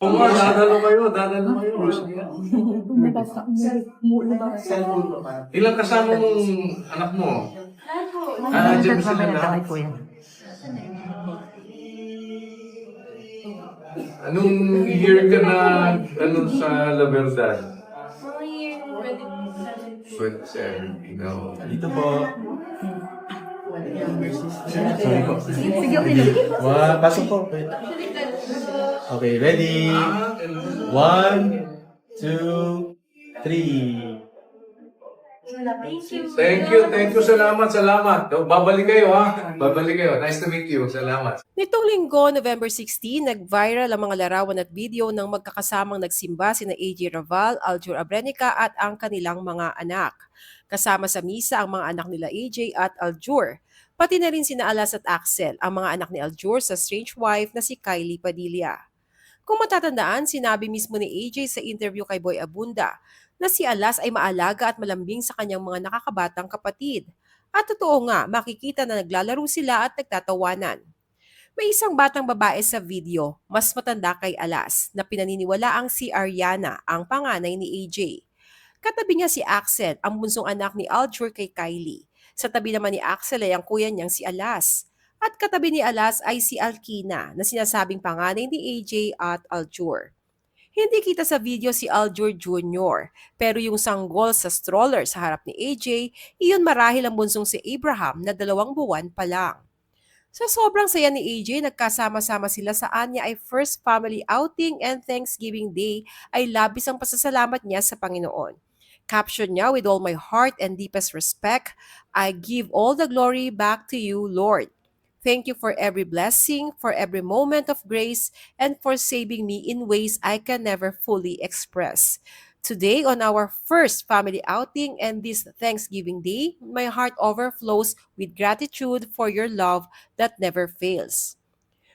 Oo nga, dadalo kayo, dadalo kayo. Cellphone ko pa. Ilang kasama mong anak mo? Ah, dyan ba sila lahat? Anong year ka na ano sa La Verdad? Mga year 27. 2017. No. Dito po. Sorry po. Sige, okay pasok po. Okay, ready? One, two, three. Thank you. Thank you, thank you. Salamat, salamat. Babalik kayo ha. Babalik kayo. Nice to meet you. Salamat. Nitong linggo, November 16, nag-viral ang mga larawan at video ng magkakasamang nagsimba sina AJ Raval, Aljur Abrenica at ang kanilang mga anak. Kasama sa misa ang mga anak nila AJ at Aljur. Pati na rin sina Alas at Axel, ang mga anak ni Aljur sa strange wife na si Kylie Padilla. Kung matatandaan, sinabi mismo ni AJ sa interview kay Boy Abunda na si Alas ay maalaga at malambing sa kanyang mga nakakabatang kapatid. At totoo nga, makikita na naglalaro sila at nagtatawanan. May isang batang babae sa video, mas matanda kay Alas, na pinaniniwala ang si Ariana, ang panganay ni AJ. Katabi niya si Axel, ang bunsong anak ni Aljur kay Kylie. Sa tabi naman ni Axel ay ang kuya niyang si Alas. At katabi ni Alas ay si Alkina, na sinasabing panganay ni AJ at Aljur. Hindi kita sa video si Aljur Jr., pero yung sanggol sa stroller sa harap ni AJ, iyon marahil ang bunsong si Abraham na dalawang buwan pa lang. Sa sobrang saya ni AJ, nagkasama-sama sila sa anya ay first family outing and Thanksgiving Day ay labis ang pasasalamat niya sa Panginoon. Caption niya, with all my heart and deepest respect, I give all the glory back to you, Lord. Thank you for every blessing, for every moment of grace, and for saving me in ways I can never fully express. Today, on our first family outing and this Thanksgiving Day, my heart overflows with gratitude for your love that never fails.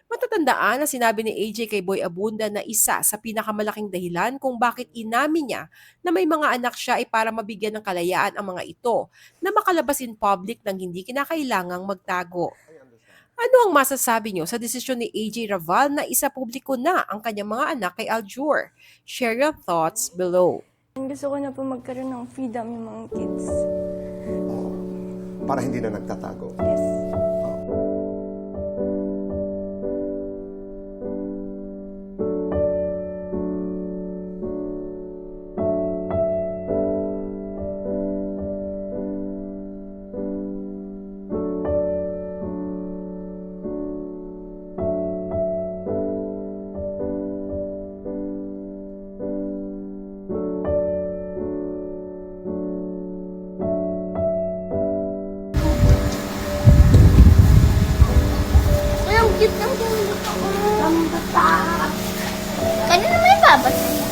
Matatandaan na sinabi ni AJ kay Boy Abunda na isa sa pinakamalaking dahilan kung bakit inamin niya na may mga anak siya ay para mabigyan ng kalayaan ang mga ito na makalabas in public nang hindi kinakailangang magtago. Ano ang masasabi niyo sa desisyon ni AJ Raval na isa publiko na ang kanyang mga anak kay Aljur? Share your thoughts below. Gusto ko na po magkaroon ng freedom yung mga kids. para hindi na nagtatago. Yes. Cute ng tulog ako. Ang. Kanina may babasa niya.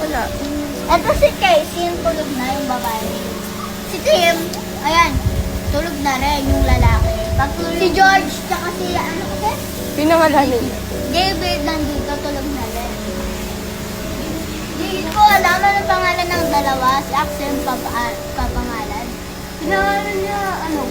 Wala. Ito si Casey, yung tulog na yung babae. Si Tim, ayan, tulog na rin yung lalaki. Pag si George, tsaka si ano kasi? Pinangalan nila. David nandito, tulog na rin. Hindi ko alam ano pangalan ng dalawa. Si Axel papa, papangalan. Pinangalan niya, ano,